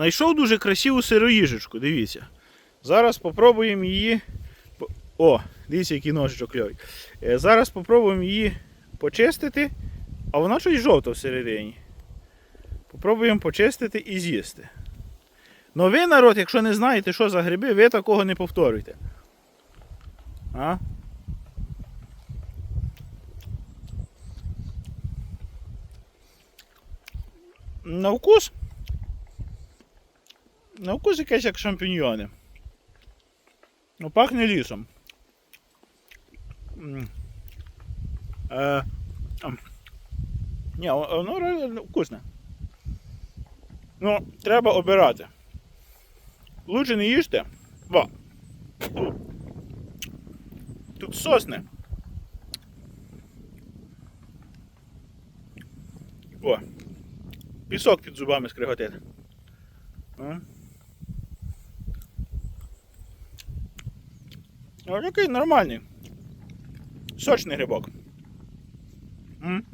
знайшов дуже красиву сироїжечку, дивіться. Зараз попробуємо її. О, дивіться, який ножичок кльовий. Е, Зараз попробуємо її почистити, а вона щось жовта всередині. Попробуємо почистити і з'їсти. Ну ви, народ, якщо не знаєте, що за гриби, ви такого не повторюйте. А? На вкус. На вкус якесь як шампіньйони. Ну, пахне лісом. Е. Ні, воно реально вкусне. Ну, треба обирати. Лучше не їжте. Бо. Тут, сосни. О. Пісок під зубами скриготить. Ось такий нормальний. Сочний грибок. М?